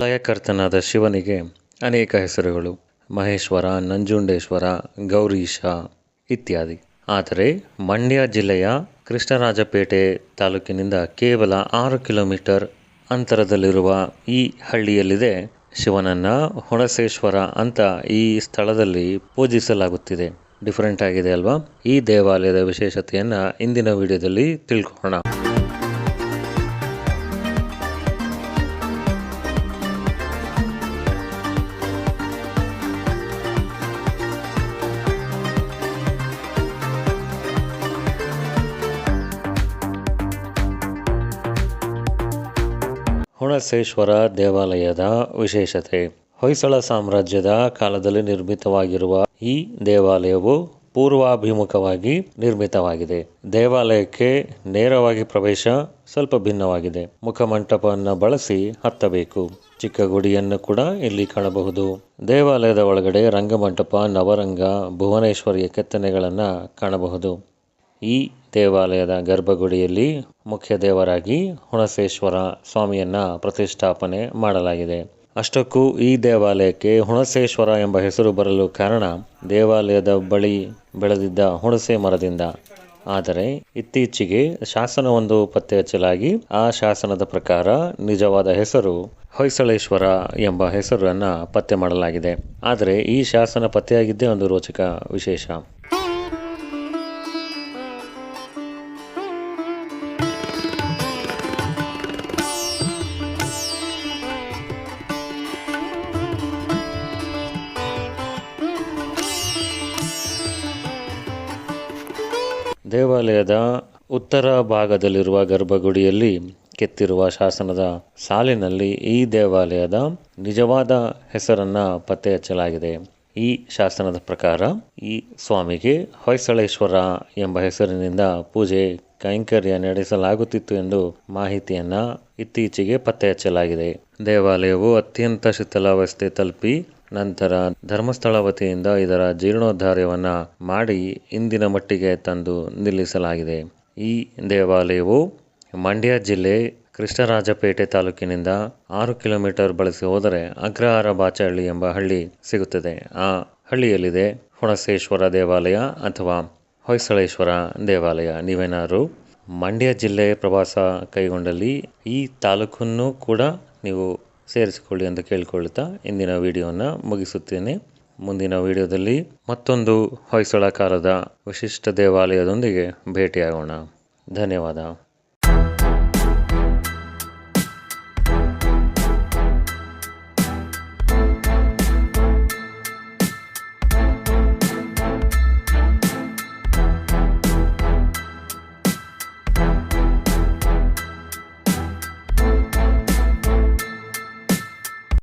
ಲಯಕರ್ತನಾದ ಶಿವನಿಗೆ ಅನೇಕ ಹೆಸರುಗಳು. ಮಹೇಶ್ವರ, ನಂಜುಂಡೇಶ್ವರ, ಗೌರೀಶ ಇತ್ಯಾದಿ. ಆದರೆ ಮಂಡ್ಯ ಜಿಲ್ಲೆಯ ಕೃಷ್ಣರಾಜಪೇಟೆ ತಾಲೂಕಿನಿಂದ ಕೇವಲ ಆರು ಕಿಲೋಮೀಟರ್ ಅಂತರದಲ್ಲಿರುವ ಈ ಹಳ್ಳಿಯಲ್ಲಿದೆ ಶಿವನನ್ನ ಹುಣಸೇಶ್ವರ ಅಂತ ಈ ಸ್ಥಳದಲ್ಲಿ ಪೂಜಿಸಲಾಗುತ್ತಿದೆ. ಡಿಫರೆಂಟ್ ಆಗಿದೆ ಅಲ್ವಾ? ಈ ದೇವಾಲಯದ ವಿಶೇಷತೆಯನ್ನು ಇಂದಿನ ವಿಡಿಯೋದಲ್ಲಿ ತಿಳ್ಕೊಳ್ಳೋಣ. ಹುಣಸೇಶ್ವರ ದೇವಾಲಯದ ವಿಶೇಷತೆ. ಹೊಯ್ಸಳ ಸಾಮ್ರಾಜ್ಯದ ಕಾಲದಲ್ಲಿ ನಿರ್ಮಿತವಾಗಿರುವ ಈ ದೇವಾಲಯವು ಪೂರ್ವಾಭಿಮುಖವಾಗಿ ನಿರ್ಮಿತವಾಗಿದೆ. ದೇವಾಲಯಕ್ಕೆ ನೇರವಾಗಿ ಪ್ರವೇಶ ಸ್ವಲ್ಪ ಭಿನ್ನವಾಗಿದೆ. ಮುಖಮಂಟಪವನ್ನು ಬಳಸಿ ಹತ್ತಬೇಕು. ಚಿಕ್ಕ ಗುಡಿಯನ್ನು ಕೂಡ ಇಲ್ಲಿ ಕಾಣಬಹುದು. ದೇವಾಲಯದ ಒಳಗಡೆ ರಂಗಮಂಟಪ, ನವರಂಗ, ಭುವನೇಶ್ವರಿಯ ಕೆತ್ತನೆಗಳನ್ನು ಕಾಣಬಹುದು. ಈ ದೇವಾಲಯದ ಗರ್ಭಗುಡಿಯಲ್ಲಿ ಮುಖ್ಯ ದೇವರಾಗಿ ಹುಣಸೇಶ್ವರ ಸ್ವಾಮಿಯನ್ನ ಪ್ರತಿಷ್ಠಾಪನೆ ಮಾಡಲಾಗಿದೆ. ಅಷ್ಟಕ್ಕೂ ಈ ದೇವಾಲಯಕ್ಕೆ ಹುಣಸೇಶ್ವರ ಎಂಬ ಹೆಸರು ಬರಲು ಕಾರಣ ದೇವಾಲಯದ ಬಳಿ ಬೆಳೆದಿದ್ದ ಹುಣಸೆ ಮರದಿಂದ. ಆದರೆ ಇತ್ತೀಚೆಗೆ ಶಾಸನವೊಂದು ಪತ್ತೆ ಹಚ್ಚಲಾಗಿ ಆ ಶಾಸನದ ಪ್ರಕಾರ ನಿಜವಾದ ಹೆಸರು ಹೊಯ್ಸಳೇಶ್ವರ ಎಂಬ ಹೆಸರನ್ನು ಪತ್ತೆ ಮಾಡಲಾಗಿದೆ. ಆದರೆ ಈ ಶಾಸನ ಪತ್ತೆಯಾಗಿದ್ದೇ ಒಂದು ರೋಚಕ ವಿಶೇಷ. ದೇವಾಲಯದ ಉತ್ತರ ಭಾಗದಲ್ಲಿರುವ ಗರ್ಭಗುಡಿಯಲ್ಲಿ ಕೆತ್ತಿರುವ ಶಾಸನದ ಸಾಲಿನಲ್ಲಿ ಈ ದೇವಾಲಯದ ನಿಜವಾದ ಹೆಸರನ್ನ ಪತ್ತೆ ಹಚ್ಚಲಾಗಿದೆ. ಈ ಶಾಸನದ ಪ್ರಕಾರ, ಈ ಸ್ವಾಮಿಗೆ ಹೊಯ್ಸಳೇಶ್ವರ ಎಂಬ ಹೆಸರಿನಿಂದ ಪೂಜೆ, ಕೈಂಕರ್ಯ ನಡೆಸಲಾಗುತ್ತಿತ್ತು ಎಂದು ಮಾಹಿತಿಯನ್ನ ಇತ್ತೀಚೆಗೆ ಪತ್ತೆ ಹಚ್ಚಲಾಗಿದೆ. ದೇವಾಲಯವು ಅತ್ಯಂತ ಶಿಥಿಲಾವಸ್ಥೆ ತಲುಪಿ ನಂತರ ಧರ್ಮಸ್ಥಳ ವತಿಯಿಂದ ಇದರ ಜೀರ್ಣೋದ್ಧಾರವನ್ನ ಮಾಡಿ ಇಂದಿನ ಮಟ್ಟಿಗೆ ತಂದು ನಿಲ್ಲಿಸಲಾಗಿದೆ. ಈ ದೇವಾಲಯವು ಮಂಡ್ಯ ಜಿಲ್ಲೆ ಕೃಷ್ಣರಾಜಪೇಟೆ ತಾಲೂಕಿನಿಂದ ಆರು ಕಿಲೋಮೀಟರ್ ಬಳಸಿ ಹೋದರೆ ಅಗ್ರಹಾರ ಬಾಚಹಳ್ಳಿ ಎಂಬ ಹಳ್ಳಿ ಸಿಗುತ್ತದೆ. ಆ ಹಳ್ಳಿಯಲ್ಲಿದೆ ಹುಣಸೇಶ್ವರ ದೇವಾಲಯ ಅಥವಾ ಹೊಯ್ಸಳೇಶ್ವರ ದೇವಾಲಯ. ನೀವೇನಾದ್ರು ಮಂಡ್ಯ ಜಿಲ್ಲೆ ಪ್ರವಾಸ ಕೈಗೊಂಡಲ್ಲಿ ಈ ತಾಲೂಕನ್ನು ಕೂಡ ನೀವು ಸೇರಿಸಿಕೊಳ್ಳಿ ಅಂತ ಕೇಳಿಕೊಳ್ಳುತ್ತಾ ಇಂದಿನ ವಿಡಿಯೋನ ಮುಗಿಸುತ್ತೇನೆ. ಮುಂದಿನ ವಿಡಿಯೋದಲ್ಲಿ ಮತ್ತೊಂದು ಹೊಯ್ಸಳ ಕಾಲದ ವಿಶಿಷ್ಟ ದೇವಾಲಯದೊಂದಿಗೆ ಭೇಟಿಯಾಗೋಣ. ಧನ್ಯವಾದ.